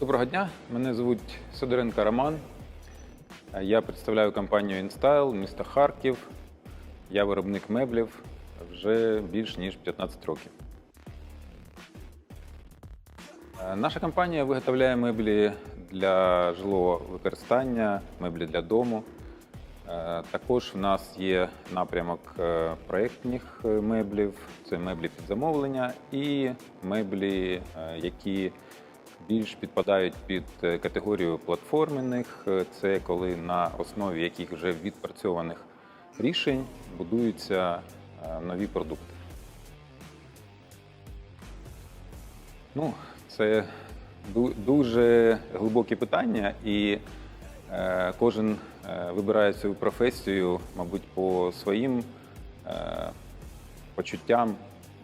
Доброго дня, мене звуть Сидоренко Роман. Я представляю компанію InStyle, місто Харків. Я виробник меблів вже більш ніж 15 років. Наша компанія виготовляє меблі для жилого використання, меблі для дому. Також в нас є напрямок е, проєктних е, меблів, це меблі під замовлення і меблі, е, які більш підпадають під е, категорію платформених. Е, Це коли на основі яких вже відпрацьованих рішень будуються е, нові продукти. Ну, це дуже глибоке питання, і кожен вибирає свою професію, мабуть, по своїм почуттям,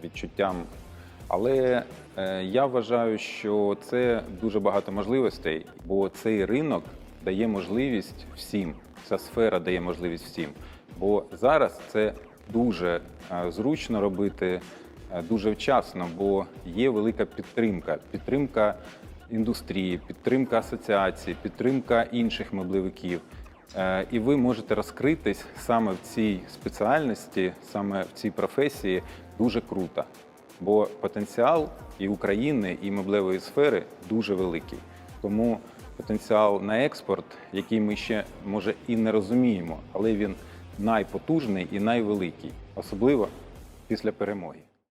відчуттям. Але е, я вважаю, що це дуже багато можливостей, бо цей ринок дає можливість всім, ця сфера дає можливість всім. Бо зараз це дуже е, зручно робити, е, дуже вчасно, бо є велика підтримка. Підтримка індустрії, підтримка асоціацій, підтримка інших меблевиків. І ви можете розкритись саме в цій спеціальності, саме в цій професії дуже круто. Бо потенціал і України, і меблевої сфери дуже великий. Тому потенціал на експорт, який ми ще може і не розуміємо, але він найпотужний і найвеликий, особливо після перемоги.